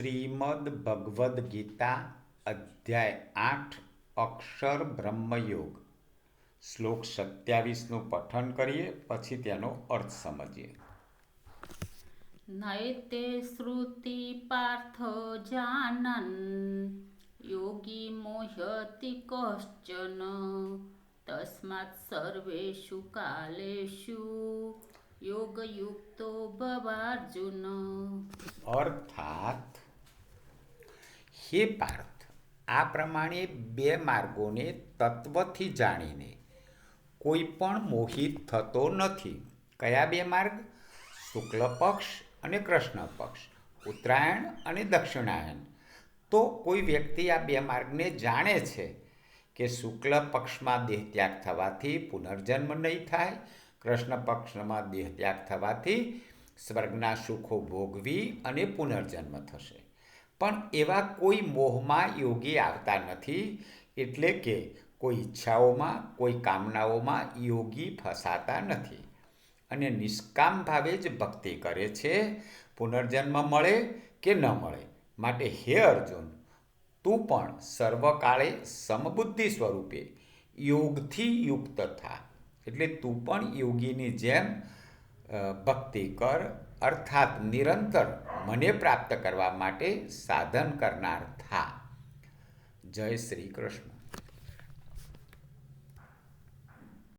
શ્રીમદ ભગવદ્ ગીતા અધ્યાય આઠ અક્ષર બ્રહ્મયોગ. શ્લોક સત્યાવીસનું પઠન કરીએ પછી તેનો અર્થ સમજીએ. નૈતે શ્રુતિ પાર્થ જાનન યોગી મોહતિ કશ્ચન તસ્માत् સર્વેષુ કાલેષુ યોગયુક્તો ભવાર્જુન. અર્થાત હે પાર્થ આ પ્રમાણે બે માર્ગોને તત્વથી જાણીને કોઈ પણ મોહિત થતો નથી. કયા બે માર્ગ? શુક્લ પક્ષ અને કૃષ્ણ પક્ષ, ઉત્તરાયણ અને દક્ષિણાયન. તો કોઈ વ્યક્તિ આ બે માર્ગને જાણે છે કે શુક્લ પક્ષમાં દેહત્યાગ થવાથી પુનર્જન્મ નહીં થાય, કૃષ્ણ પક્ષમાં દેહત્યાગ થવાથી સ્વર્ગના સુખો ભોગવી અને પુનર્જન્મ થશે. પણ એવા કોઈ મોહમાં યોગી આવતા નથી, એટલે કે કોઈ ઈચ્છાઓમાં, કોઈ કામનાઓમાં યોગી ફસાતા નથી. અને નિષ્કામ ભાવે જ ભક્તિ કરે છે, પુનર્જન્મ મળે કે ન મળે, માટે હે અર્જુન, તું પણ સર્વકાળે સમબુદ્ધિ સ્વરૂપે યોગથી યુક્ત થા. એટલે તું પણ યોગીની જેમ ભક્તિ કર, અર્થાત નિરંતર મને પ્રાપ્ત કરવા માટે સાધન કરનાર થા. જય શ્રી કૃષ્ણ.